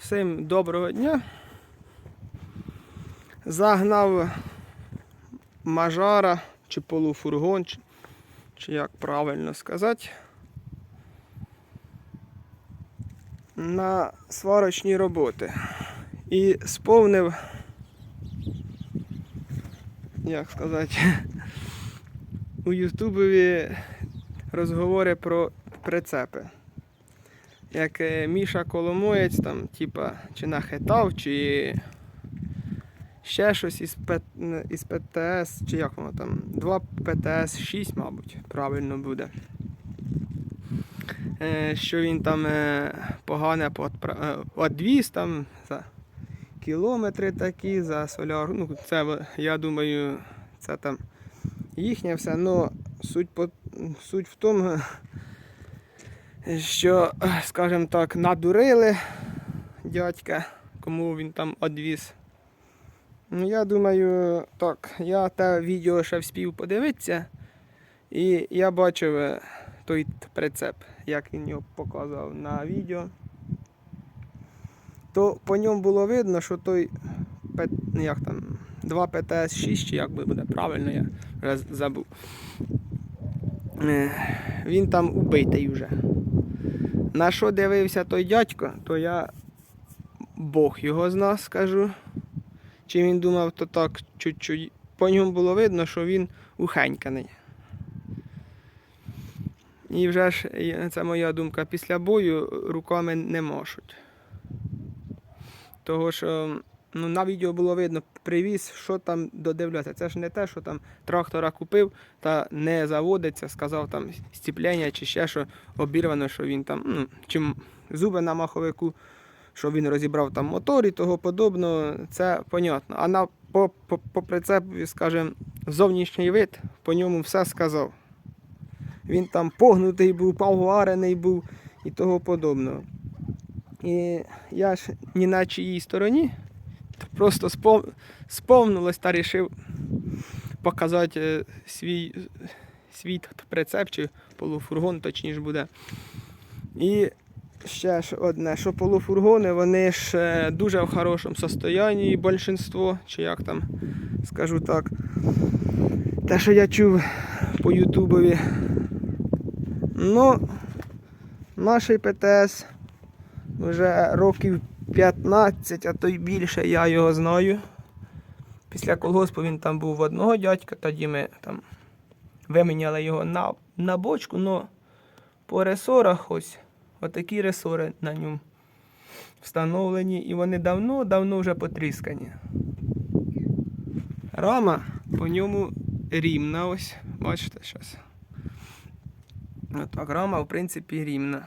Всім доброго дня. Загнав мажара чи полуфургон, чи, чи як правильно сказати. На сварочні роботи. І сповнив, як сказати, у Ютубові розговори про прицепи як е, Міша Коломоєць, там, типа, чи нахитав, чи ще щось із, П... із ПТС, чи як воно там, 2 ПТС 6, мабуть, правильно буде. Е, Що він там е, погане одвіз там за кілометри такі, за соляру. Ну, це, я думаю, це там їхнє все, но суть, по... суть в тому, що, скажімо так, надурили дядька, кому він там одвіз. Ну, я думаю, так, я те відео ще вспів подивитися, і я бачив е, той прицеп, як він його показував на відео. То по ньому було видно, що той ну, як там, 2 ПТС 6, чи як буде правильно, я вже забув. Е, Він там убитий вже. На що дивився той дядько, то я Бог його зна, скажу. Чи він думав, то так чуть-чуть. По ньому було видно, що він ухеньканий. І вже ж, це моя думка, після бою руками не можуть. Того що ну, на відео було видно, привіз, що там додивлятися. Це ж не те, що там трактора купив та не заводиться, сказав там стіплення чи ще що обірвано, що він там, ну, чим зуби на маховику, що він розібрав там мотор і того подобного, це понятно. А на по, по, скажімо, зовнішній вид, по ньому все сказав. Він там погнутий був, поварений був і того подобного. І я ж ні на чиїй стороні, просто спов... сповнилось та рішив показати е, свій, свій прицеп чи полуфургон, точніше буде. І ще одне, що полуфургони, вони ж е, дуже в хорошому состоянні, більшинство, чи як там скажу так. Те, що я чув по Ютубові. Ну, наш ПТС вже років 15, а то й більше я його знаю. Після колгоспу він там був в одного дядька, тоді ми там виміняли його на, на бочку, але по ресорах ось отакі ресори на ньому встановлені, і вони давно-давно вже потріскані. Рама по ньому рівна ось. Бачите зараз. Отак, рама, в принципі, рівна.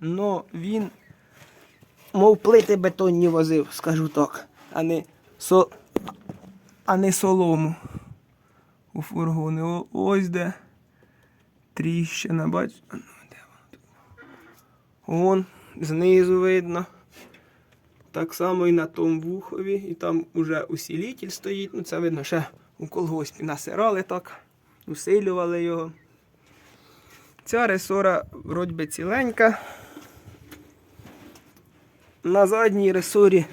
Но він, мов плити бетонні возив, скажу так, а не, со, а не солому у фургони. Ось де тріщина, бач? А ну? Вон, знизу видно. Так само і на тому вухові, і там уже усилитель стоїть. Ну це видно, ще у колгоспі насирали так, усилювали його. Ця ресора вроді ціленька. На задній ресорі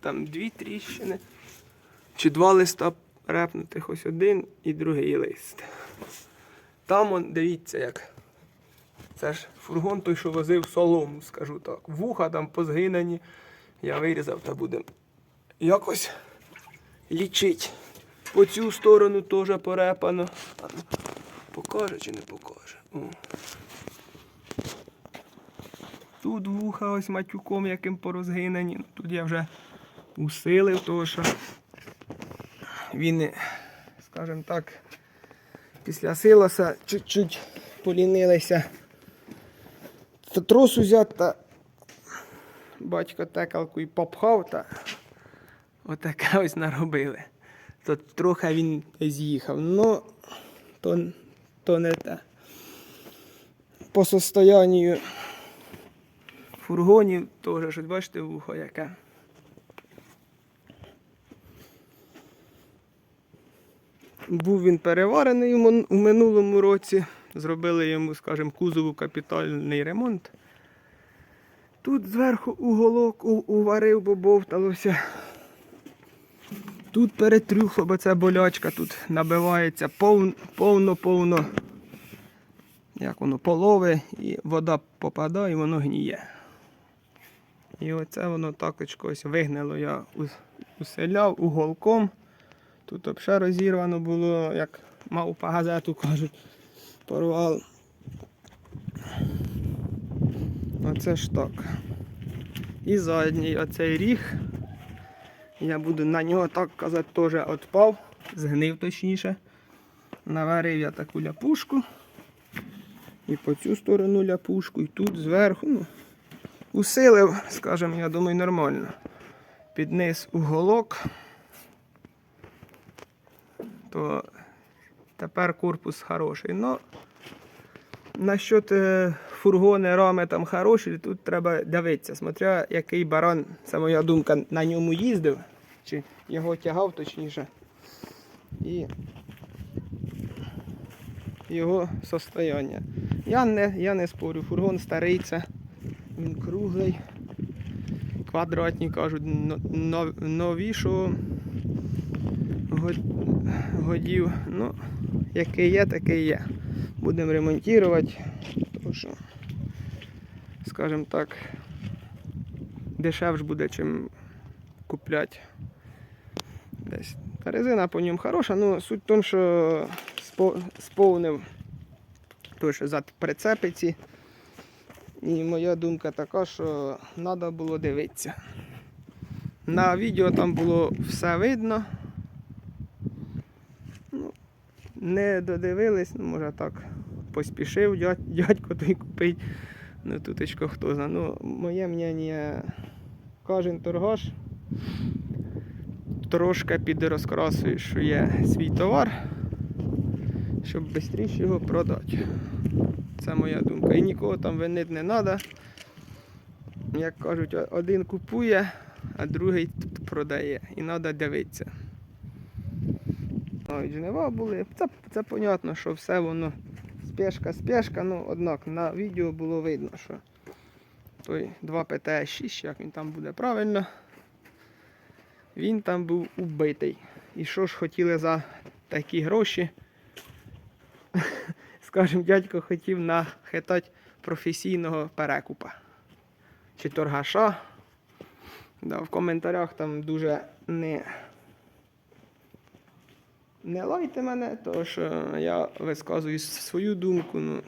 там дві тріщини. Чи два листа репнутих, ось один і другий лист. Там, он, дивіться, як. Це ж фургон той, що возив солому, скажу так. Вуха там позгинені. Я вирізав та будемо якось лічить. По цю сторону теж порепано. Покаже чи не покаже? О. Тут вуха ось матюком яким порозгинені. Ну, Тут я вже усилив, тому що він, скажімо так, після силоса чуть-чуть полінилися. Трос узяти та батько текалку і попхав та отаке ось наробили. То трохи він з'їхав. Ну, то, то не те. По состоянню фургонів теж, щось бачите, вухо яке. Був він переварений у минулому році. зробили йому, скажімо, кузову капітальний ремонт. Тут зверху уголок уварив, бо бовталося. Тут перетрюхло, бо це болячка, тут набивається повно-повно, як воно, полови, і вода попадає, і воно гніє. І оце воно такочко ось вигнило. Я уселяв уголком. Тут взагалі розірвано було, як мав по газету кажуть, порвав. Оце ж так. І задній оцей ріг. Я буду на нього так казати теж відпав, згнив точніше. Наварив я таку ляпушку. І по цю сторону ляпушку, і тут зверху. Ну, усилив, скажімо, я думаю, нормально. Під низ уголок. То тепер корпус хороший. Ну, насчет фургони, рами там хороші, тут треба дивитися. Смотря який баран, це моя думка, на ньому їздив, чи його тягав точніше. І його состояння. Я не, я не спорю, фургон старий, це він круглий. Квадратні кажуть, но- но- новішого годів. Ну, який є, такий є. Будемо ремонтувати. Тому що, скажімо так, дешевше буде, чим купляти десь. Резина по ньому хороша, ну суть в тому, що сповнив той, що зад прицепиці. І моя думка така, що треба було дивитися. На відео там було все видно. Ну, не додивились, ну, може так поспішив дядько той купить. Ну тутечко хто знає. Ну, моє мнення, кожен торгаш трошки підрозкрасує, що є свій товар, щоб швидше його продати. Це моя думка. І нікого там винити не треба. Як кажуть, один купує, а другий продає. І треба дивитися. Навіть жнива були. Це, це понятно, що все воно спешка, спешка, ну однак на відео було видно, що той 2 ПТ-6, як він там буде правильно, він там був убитий. І що ж хотіли за такі гроші? Скажем, дядько хотів нахитати професійного перекупа чи торгаша. Да, в коментарях там дуже не, не лайте мене, тому що я висказую свою думку. Ну,